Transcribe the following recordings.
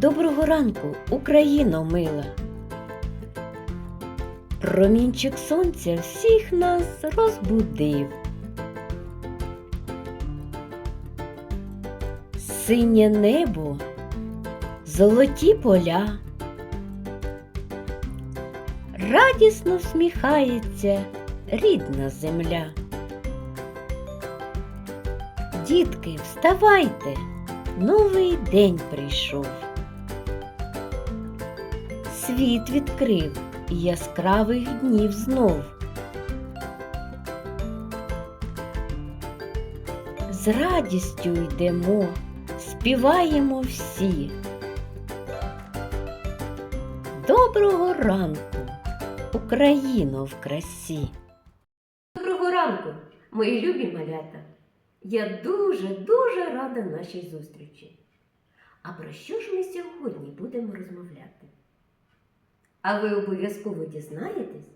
Доброго ранку, Україно мила. Промінчик сонця всіх нас розбудив. Синє небо, золоті поля. Радісно всміхається рідна земля. Дітки, вставайте, новий день прийшов. Світ відкрив яскравих днів знов. З радістю йдемо, співаємо всі. Доброго ранку, Україно в красі. Доброго ранку, мої любі малята. Я дуже-дуже рада нашій зустрічі. А про що ж ми сьогодні будемо розмовляти? А ви обов'язково дізнаєтесь,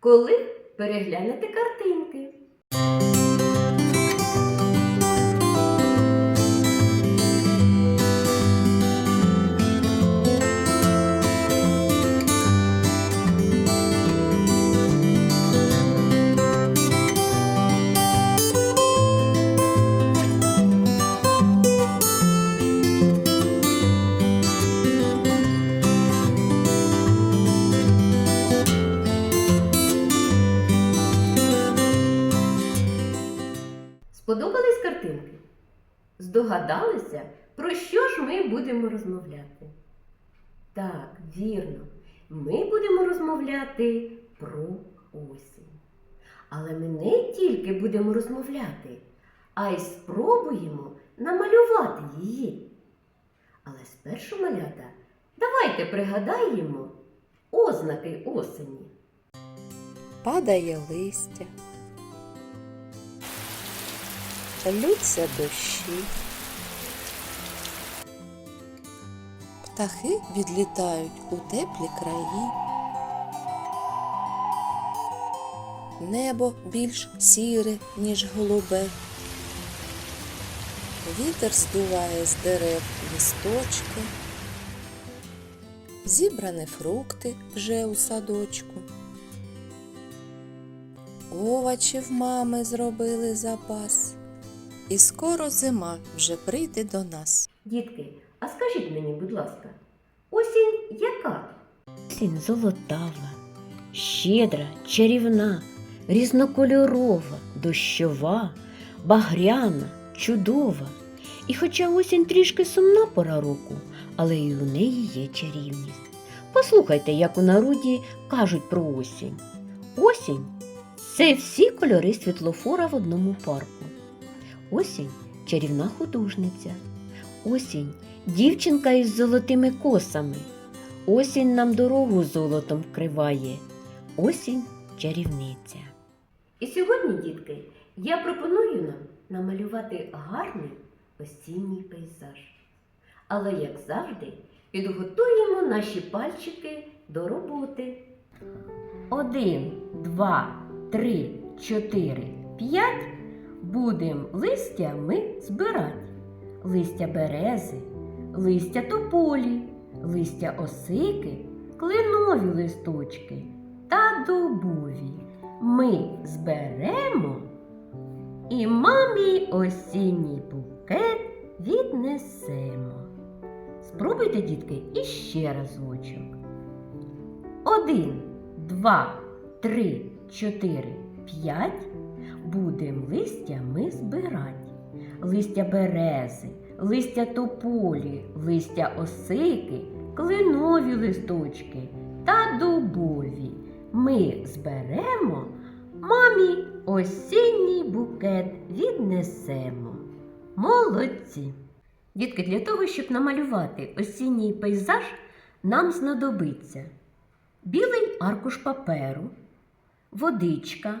коли переглянете картинки. Здогадалися, про що ж ми будемо розмовляти? Так, вірно, ми будемо розмовляти про осінь. Але ми не тільки будемо розмовляти, а й спробуємо намалювати її. Але спершу малята, давайте пригадаємо ознаки осені. Падає листя, лються дощі. Птахи відлітають у теплі краї. Небо більш сіре, ніж голубе. Вітер здуває з дерев листочки. Зібрані фрукти вже у садочку. Овочів мами зробили запас. І скоро зима вже прийде до нас. Дітки, а скажіть мені, будь ласка, осінь яка? Осінь золотава, щедра, чарівна, різнокольорова, дощова, багряна, чудова. І хоча осінь трішки сумна пора року, але й у неї є чарівність. Послухайте, як у народі кажуть про осінь. Осінь це всі кольори світлофора в одному парку. Осінь чарівна художниця. Осінь дівчинка із золотими косами. Осінь нам дорогу золотом вкриває. Осінь чарівниця. І сьогодні, дітки, я пропоную нам намалювати гарний осінній пейзаж. Але, як завжди, підготуємо наші пальчики до роботи. Один, два, три, чотири, п'ять. Будем листя ми збирати. Листя берези, листя тополі, листя осики, кленові листочки та дубові. Ми зберемо і мамі осінній букет віднесемо. Спробуйте, дітки, іще разочок. Один, два, три, чотири, п'ять. Будем листя ми збирати. Листя берези, листя тополі, листя осики, клинові листочки та дубові. Ми зберемо, мамі осінній букет віднесемо. Молодці! Дітки, для того, щоб намалювати осінній пейзаж, нам знадобиться білий аркуш паперу, водичка,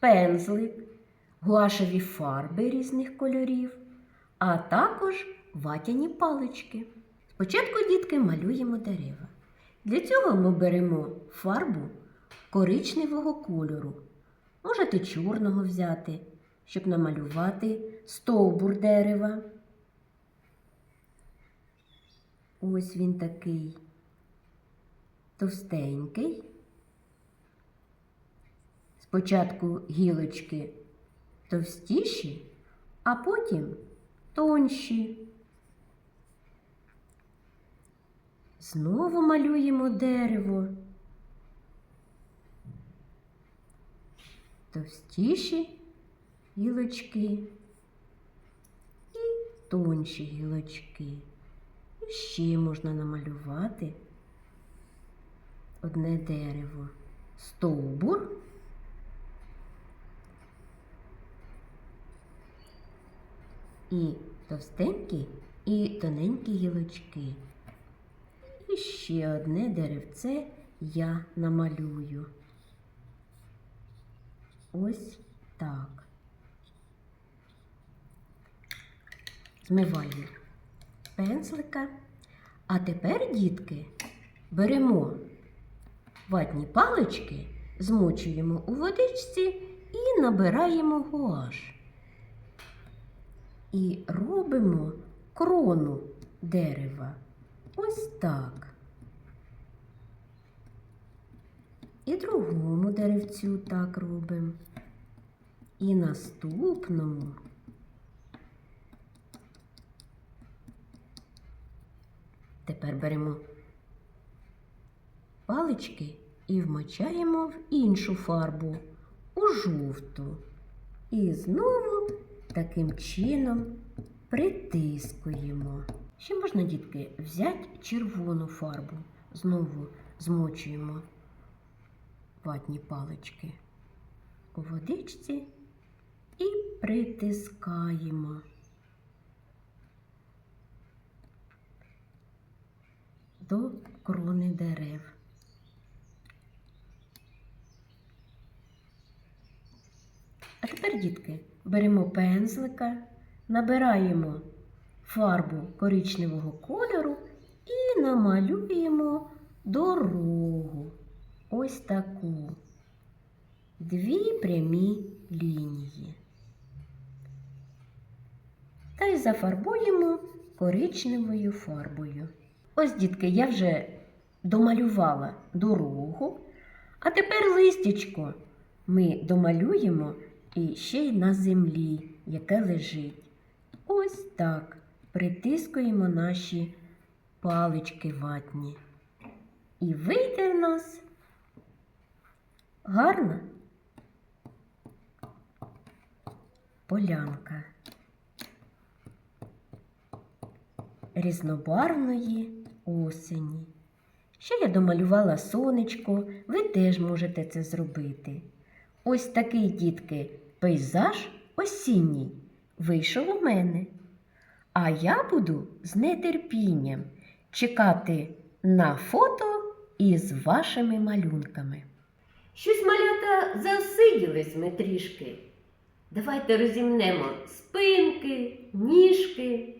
пензлик, гуашеві фарби різних кольорів, а також ватяні палички. Спочатку, дітки, малюємо дерева. Для цього ми беремо фарбу коричневого кольору. Можете чорного взяти, щоб намалювати стовбур дерева. Ось він такий товстенький. Спочатку гілочки товстіші, а потім тонші. Знову малюємо дерево. Товстіші гілочки і тонші гілочки. І ще можна намалювати одне дерево. Стовбур. І товстенькі, і тоненькі гілочки. І ще одне деревце я намалюю. Ось так. Змиваю пензлика. А тепер, дітки, беремо ватні палички, змочуємо у водичці і набираємо гуаш. І робимо крону дерева. Ось так. І другому деревцю так робимо. І наступному. Тепер беремо палички і вмочаємо в іншу фарбу, у жовту. І знову таким чином притискуємо. Ще можна, дітки, взяти червону фарбу. Знову змочуємо ватні палички у водичці і притискаємо. До крони дерев. А тепер, дітки, беремо пензлика, набираємо фарбу коричневого кольору і намалюємо дорогу. Ось таку. Дві прямі лінії. Та й зафарбуємо коричневою фарбою. Ось, дітки, я вже домалювала дорогу, а тепер листячко ми домалюємо і ще й на землі, яке лежить. Ось так притискуємо наші палички ватні. І вийде в нас гарна полянка різнобарвної осені. Ще я домалювала сонечко, ви теж можете це зробити. Ось такий, дітки, пейзаж осінній вийшов у мене. А я буду з нетерпінням чекати на фото із вашими малюнками. Щось малята засиділись ми трішки. Давайте розімнемо спинки, ніжки.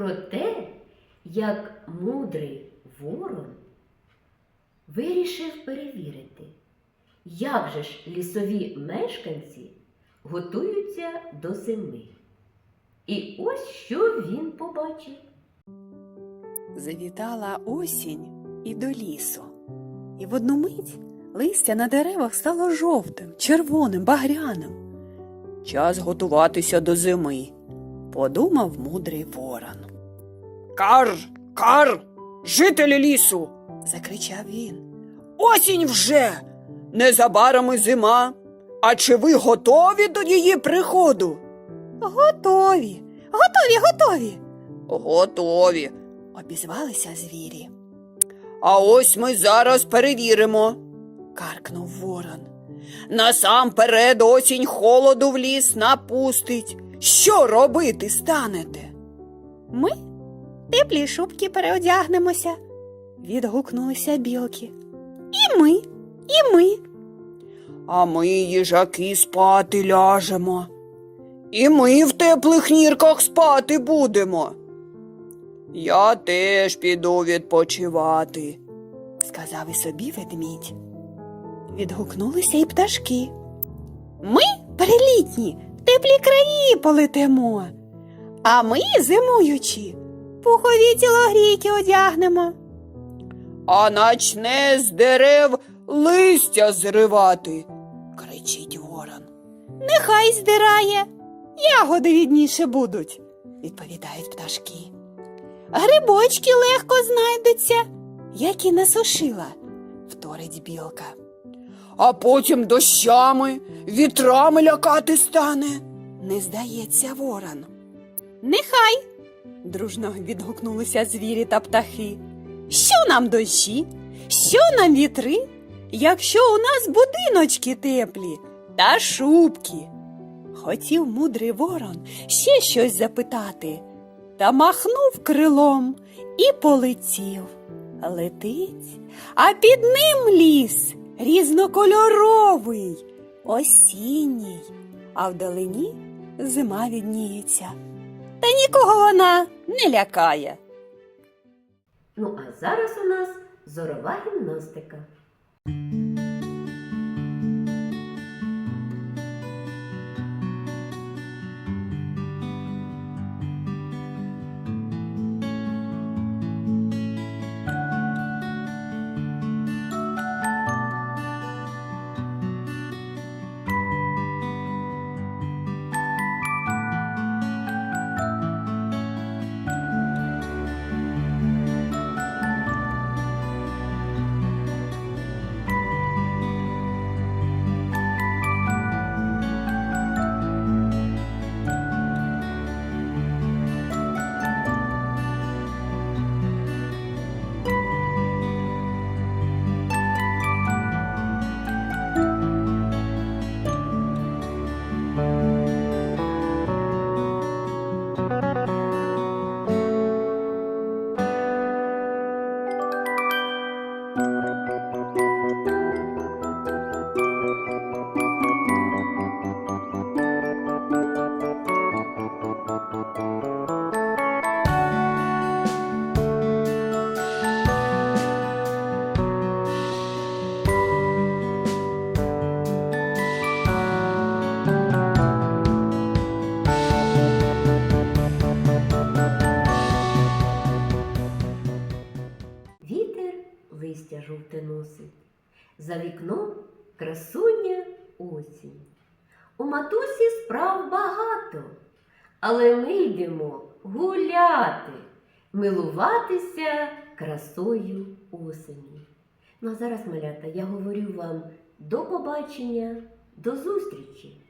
Про те, як мудрий ворон вирішив перевірити, як же ж лісові мешканці готуються до зими. І ось що він побачив. Завітала осінь і до лісу. І в одну мить листя на деревах стало жовтим, червоним, багряним. Час готуватися до зими, подумав мудрий ворон. Кар, кар, жителі лісу, Закричав він. осінь вже, незабаром і зима. А чи ви готові до її приходу? Готові, готові, готові. Готові. Обізвалися звірі. А ось ми зараз перевіримо. Каркнув ворон. Насамперед осінь холоду в ліс напустить. Що робити станете? Ми теплі шубки переодягнемося. Відгукнулися білки. І ми, і ми. А ми, їжаки, спати ляжемо. І ми в теплих нірках спати будемо. Я теж піду відпочивати. сказав і собі ведмідь. Відгукнулися й пташки. Ми, перелітні, в теплі краї полетимо, а ми, зимуючі, пухові тілогрійки одягнемо. А начне з дерев листя зривати, кричить ворон. Нехай здирає, ягоди відніше будуть, відповідають пташки. Грибочки легко знайдуться, як і насушила, вторить білка. А потім дощами, вітрами лякати стане. Не здається ворон. Нехай. Дружно відгукнулися звірі та птахи. Що нам дощі? Що нам вітри? Якщо у нас будиночки теплі та шубки. Хотів мудрий ворон ще щось запитати, та махнув крилом і полетів. Летить, а під ним ліс різнокольоровий, осінній, а вдалині зима відніється. Та нікого вона не лякає. Ну а зараз у нас зорова гімнастика. Носить, за вікном красуня осінь. У матусі справ багато, але ми йдемо гуляти, милуватися красою осені. Ну а зараз, малята, я говорю вам до побачення, до зустрічі!